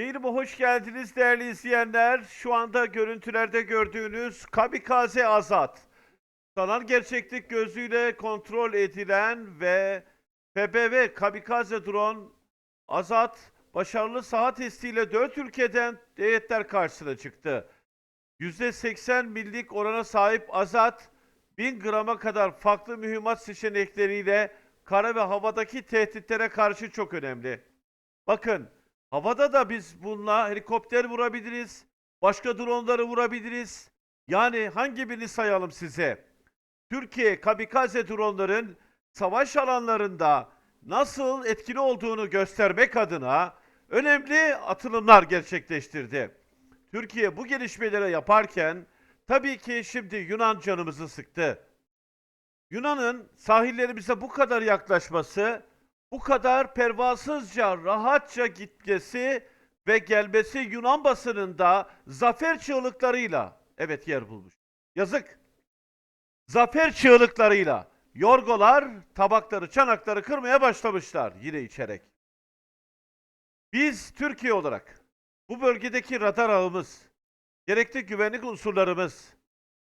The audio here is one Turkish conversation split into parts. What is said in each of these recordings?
Yayınıma hoş geldiniz değerli izleyenler. Şu anda görüntülerde gördüğünüz Kamikaze Azat. Sanal gerçeklik gözüyle kontrol edilen ve FBV Kamikaze Drone Azat başarılı saha testiyle 4 ülkeden heyetler karşısına çıktı. %80 millik orana sahip Azat 1000 grama kadar farklı mühimmat seçenekleriyle kara ve havadaki tehditlere karşı çok önemli. Bakın havada da biz bununla helikopter vurabiliriz. Başka dronları vurabiliriz. Yani hangi birini sayalım size? Türkiye kamikaze dronların savaş alanlarında nasıl etkili olduğunu göstermek adına önemli atılımlar gerçekleştirdi. Türkiye bu gelişmeleri yaparken tabii ki şimdi Yunan canımızı sıktı. Yunan'ın sahillerimize bu kadar yaklaşması, bu kadar pervasızca, rahatça gitmesi ve gelmesi Yunan basınında zafer çığlıklarıyla evet yer bulmuş. Yazık. Zafer çığlıklarıyla yorgolar tabakları, çanakları kırmaya başlamışlar yine içerek. Biz Türkiye olarak bu bölgedeki radar ağımız, gerekli güvenlik unsurlarımız,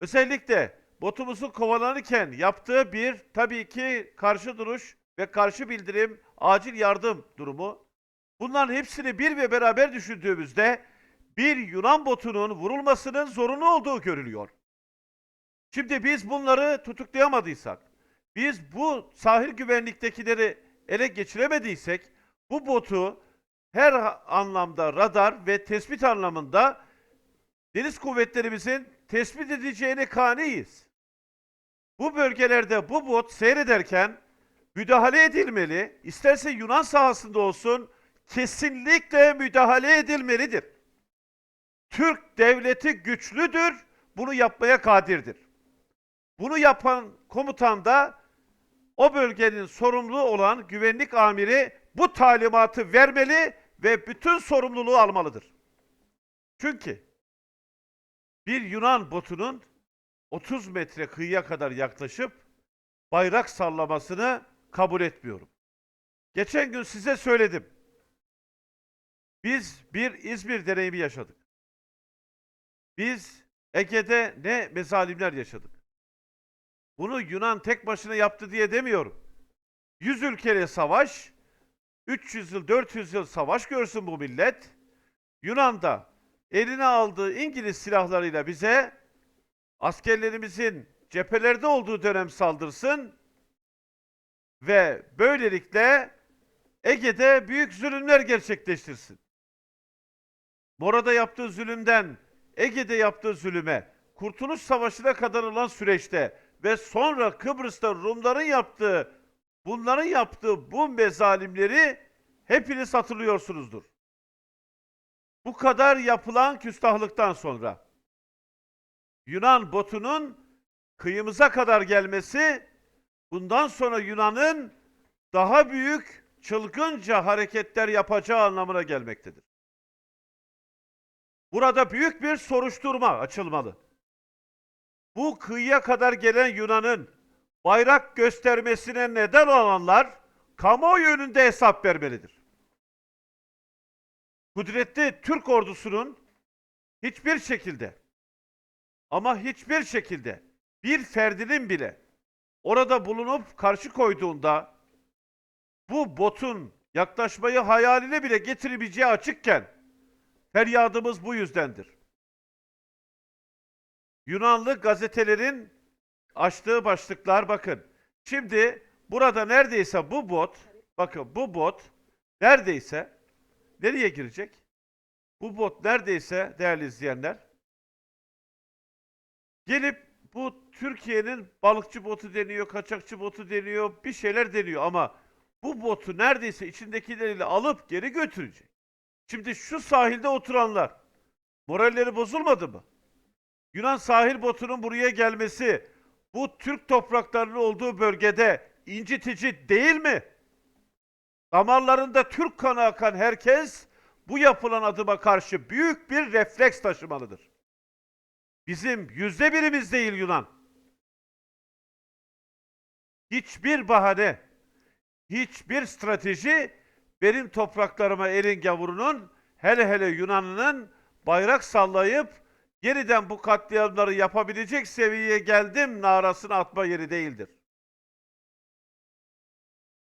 özellikle botumuzun kovalanırken yaptığı bir tabii ki karşı duruş ve karşı bildirim, acil yardım durumu. Bunların hepsini bir ve beraber düşündüğümüzde bir Yunan botunun vurulmasının zorunlu olduğu görülüyor. Şimdi biz bunları tutuklayamadıysak, biz bu sahil güvenliktekileri ele geçiremediysek, bu botu her anlamda radar ve tespit anlamında deniz kuvvetlerimizin tespit edeceğine kaniyiz. Bu bölgelerde bu bot seyrederken müdahale edilmeli, isterse Yunan sahasında olsun, kesinlikle müdahale edilmelidir. Türk devleti güçlüdür, bunu yapmaya kadirdir. Bunu yapan komutan da o bölgenin sorumlu olan güvenlik amiri bu talimatı vermeli ve bütün sorumluluğu almalıdır. Çünkü bir Yunan botunun 30 metre kıyıya kadar yaklaşıp bayrak sallamasını kabul etmiyorum. Geçen gün size söyledim. Biz bir İzmir deneyimi yaşadık. Biz Ege'de ne mezalimler yaşadık. Bunu Yunan tek başına yaptı diye demiyorum. 100 ülkeyle savaş, 300 yıl, 400 yıl savaş görsün bu millet. Yunan'da eline aldığı İngiliz silahlarıyla bize askerlerimizin cephelerde olduğu dönem saldırsın ve böylelikle Ege'de büyük zulümler gerçekleştirsin. Mora'da yaptığı zulümden Ege'de yaptığı zulüme, Kurtuluş Savaşı'na kadar olan süreçte ve sonra Kıbrıs'ta Rumların yaptığı, bunların yaptığı bu mezalimleri hepiniz hatırlıyorsunuzdur. Bu kadar yapılan küstahlıktan sonra Yunan botunun kıyımıza kadar gelmesi bundan sonra Yunan'ın daha büyük çılgınca hareketler yapacağı anlamına gelmektedir. Burada büyük bir soruşturma açılmalı. Bu kıyıya kadar gelen Yunan'ın bayrak göstermesine neden olanlar kamuoyu önünde hesap vermelidir. Kudretli Türk ordusunun hiçbir şekilde ama hiçbir şekilde bir ferdinin bile orada bulunup karşı koyduğunda bu botun yaklaşmayı hayaline bile getirebileceği açıkken feryadımız bu yüzdendir. Yunanlı gazetelerin açtığı başlıklar bakın. Şimdi burada neredeyse bu bot, bakın bu bot neredeyse nereye girecek? Bu bot neredeyse değerli izleyenler gelip bu Türkiye'nin balıkçı botu deniyor, kaçakçı botu deniyor, bir şeyler deniyor ama bu botu neredeyse içindekileriyle alıp geri götürecek. Şimdi şu sahilde oturanlar moralleri bozulmadı mı? Yunan sahil botunun buraya gelmesi bu Türk topraklarının olduğu bölgede incitici değil mi? Damarlarında Türk kanı akan herkes bu yapılan adıma karşı büyük bir refleks taşımalıdır. Bizim yüzde birimiz değil Yunan. Hiçbir bahane, hiçbir strateji benim topraklarıma elin gavurunun hele hele Yunan'ın bayrak sallayıp yeniden bu katliamları yapabilecek seviyeye geldim narasını atma yeri değildir.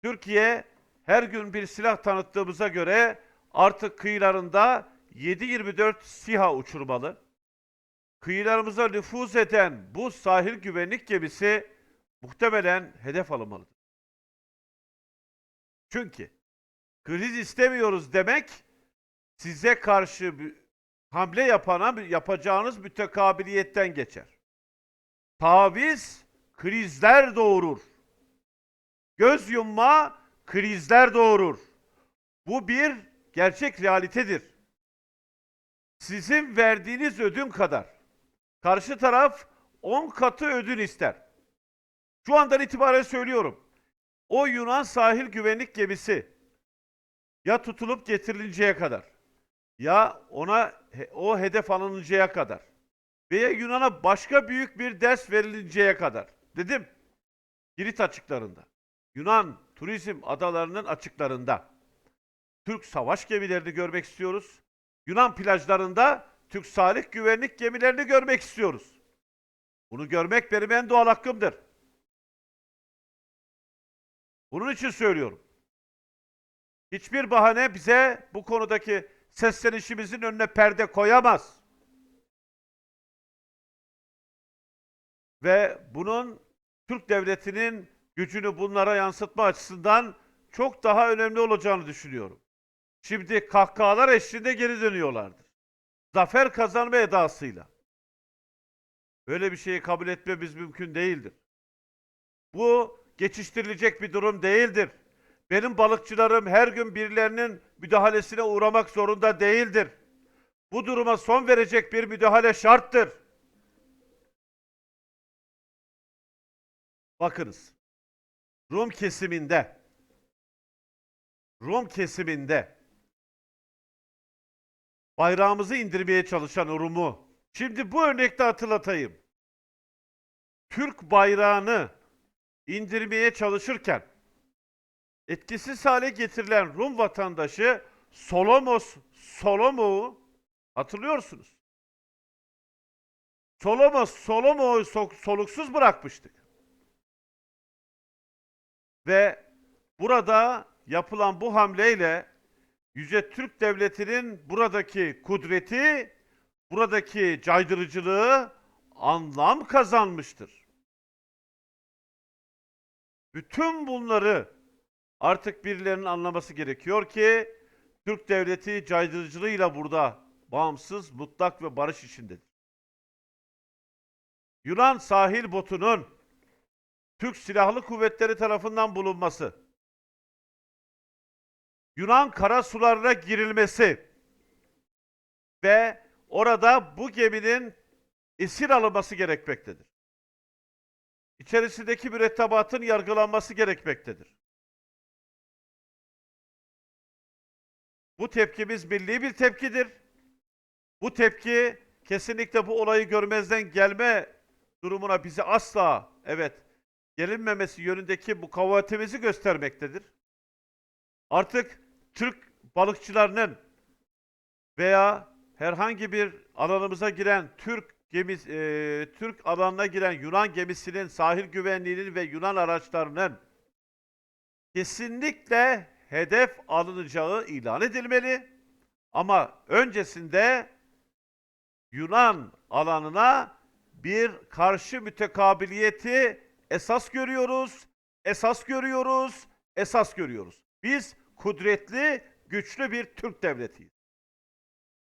Türkiye her gün bir silah tanıttığımıza göre artık kıyılarında 7-24 SİHA uçurmalı. Kıyılarımıza nüfuz eden bu sahil güvenlik gemisi muhtemelen hedef alınmalıdır. Çünkü kriz istemiyoruz demek size karşı hamle yapana yapacağınız mütekabiliyetten geçer. Taviz krizler doğurur. Göz yumma krizler doğurur. Bu bir gerçek realitedir. Sizin verdiğiniz ödün kadar karşı taraf 10 katı ödün ister. Şu andan itibaren söylüyorum. O Yunan sahil güvenlik gemisi ya tutulup getirilinceye kadar ya ona o hedef alınıncaya kadar veya Yunan'a başka büyük bir ders verilinceye kadar dedim. Girit açıklarında. Yunan turizm adalarının açıklarında. Türk savaş gemilerini görmek istiyoruz. Yunan plajlarında Türk sahil güvenlik gemilerini görmek istiyoruz. Bunu görmek benim en doğal hakkımdır. Bunun için söylüyorum. Hiçbir bahane bize bu konudaki seslenişimizin önüne perde koyamaz. Ve bunun Türk devletinin gücünü bunlara yansıtma açısından çok daha önemli olacağını düşünüyorum. Şimdi kahkahalar eşliğinde geri dönüyorlardır. Zafer kazanma edasıyla. Böyle bir şeyi kabul etmemiz mümkün değildir. Bu geçiştirilecek bir durum değildir. Benim balıkçılarım her gün birilerinin müdahalesine uğramak zorunda değildir. Bu duruma son verecek bir müdahale şarttır. Bakınız. Rum kesiminde Rum kesiminde bayrağımızı indirmeye çalışan Rum'u şimdi bu örnekte hatırlatayım. Türk bayrağını indirmeye çalışırken etkisiz hale getirilen Rum vatandaşı Solomos Solomo'yu hatırlıyorsunuz. Solomos Solomo'yu so- soluksuz bırakmıştık. Ve burada yapılan bu hamleyle Yüce Türk Devleti'nin buradaki kudreti, buradaki caydırıcılığı anlam kazanmıştır. Bütün bunları artık birilerinin anlaması gerekiyor ki Türk Devleti caydırıcılığıyla burada bağımsız, mutlak ve barış içindedir. Yunan sahil botunun Türk Silahlı Kuvvetleri tarafından bulunması, Yunan kara sularına girilmesi ve orada bu geminin esir alınması gerekmektedir. İçerisindeki mürettebatın yargılanması gerekmektedir. Bu tepkimiz milli bir tepkidir. Bu tepki kesinlikle bu olayı görmezden gelme durumuna bizi asla evet gelinmemesi yönündeki bu kavavetimizi göstermektedir. Artık Türk balıkçılarının veya herhangi bir alanımıza giren Türk gemi e, Türk alanına giren Yunan gemisinin sahil güvenliğinin ve Yunan araçlarının kesinlikle hedef alınacağı ilan edilmeli. Ama öncesinde Yunan alanına bir karşı mütekabiliyeti esas görüyoruz, esas görüyoruz, esas görüyoruz. Biz kudretli, güçlü bir Türk devletiyiz.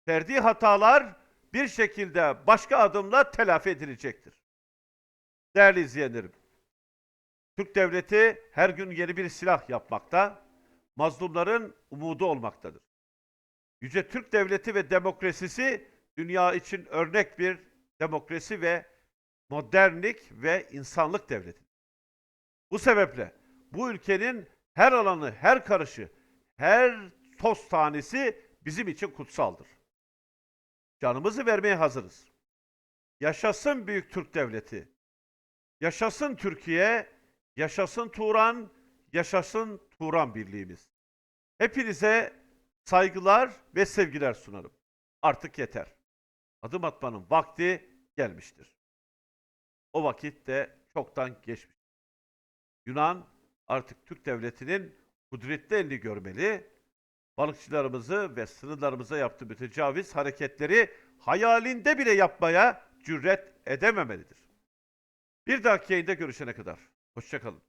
Ferdi hatalar bir şekilde başka adımla telafi edilecektir. Değerli izleyenlerim, Türk devleti her gün yeni bir silah yapmakta, mazlumların umudu olmaktadır. Yüce Türk devleti ve demokrasisi dünya için örnek bir demokrasi ve modernlik ve insanlık devleti. Bu sebeple bu ülkenin her alanı, her karışı, her toz tanesi bizim için kutsaldır. Canımızı vermeye hazırız. Yaşasın Büyük Türk Devleti. Yaşasın Türkiye, yaşasın Turan, yaşasın Turan birliğimiz. Hepinize saygılar ve sevgiler sunarım. Artık yeter. Adım atmanın vakti gelmiştir. O vakit de çoktan geçmiş. Yunan artık Türk devletinin kudretli elini görmeli, balıkçılarımızı ve sınırlarımıza yaptığı mütecaviz hareketleri hayalinde bile yapmaya cüret edememelidir. Bir dahaki yayında görüşene kadar. Hoşçakalın.